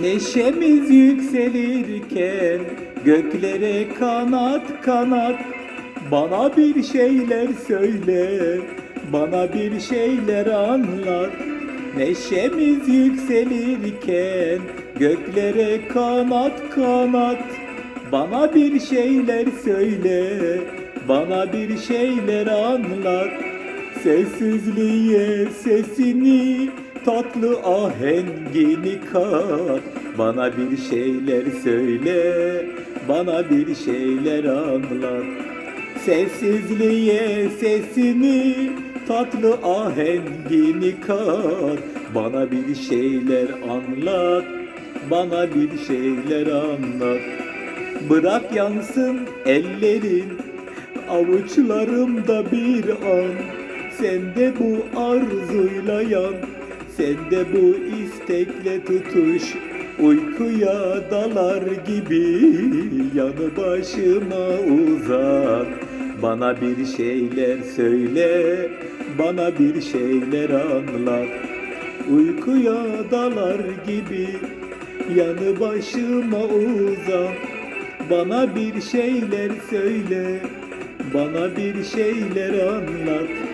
Neşemiz yükselirken göklere kanat kanat. Bana bir şeyler söyle, bana bir şeyler anlat. Neşemiz yükselirken göklere kanat kanat. Bana bir şeyler söyle, bana bir şeyler anlat. Sessizliğe sesini tatlı ahengini kat Bana bir şeyler söyle bana bir şeyler anlat. Sessizliğe sesini tatlı ahengini kat Bana bir şeyler anlat bana bir şeyler anlat. Bırak yansın ellerin Avuçlarımda bir an. Sende bu arzuyla yan Sende bu istekle tutuş Uykuya dalar gibi. Yanı başıma uzan Bana bir şeyler söyle Bana bir şeyler anlat. Uykuya dalar gibi Yanı başıma uzan Bana bir şeyler söyle Bana bir şeyler anlat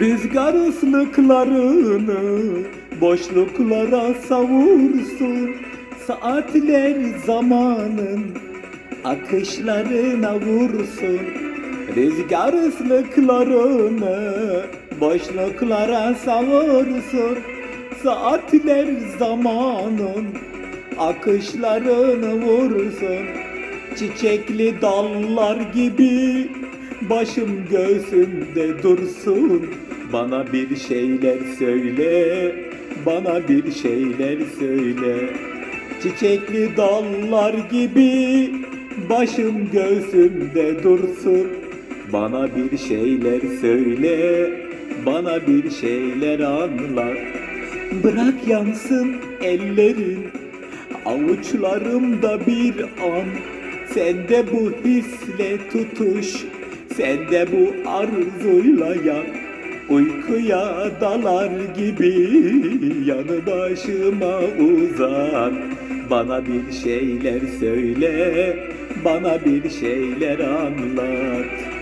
Rüzgar ıslıklarını boşluklara savursun. Saatler zamanın akışlarına vursun. Rüzgar ıslıklarını boşluklara savursun. Saatler zamanın akışlarını vursun. Çiçekli dallar gibi Başım göğsümde dursun Bana bir şeyler söyle Bana bir şeyler söyle. Çiçekli dallar gibi Başım göğsümde dursun. Bana bir şeyler söyle Bana bir şeyler anlat. Bırak yansın ellerin Avuçlarımda bir an. Sende bu hisle tutuş Sende bu arzuyla yan Uykuya dalar gibi Yanı başıma uzan. Bana bir şeyler söyle Bana bir şeyler anlat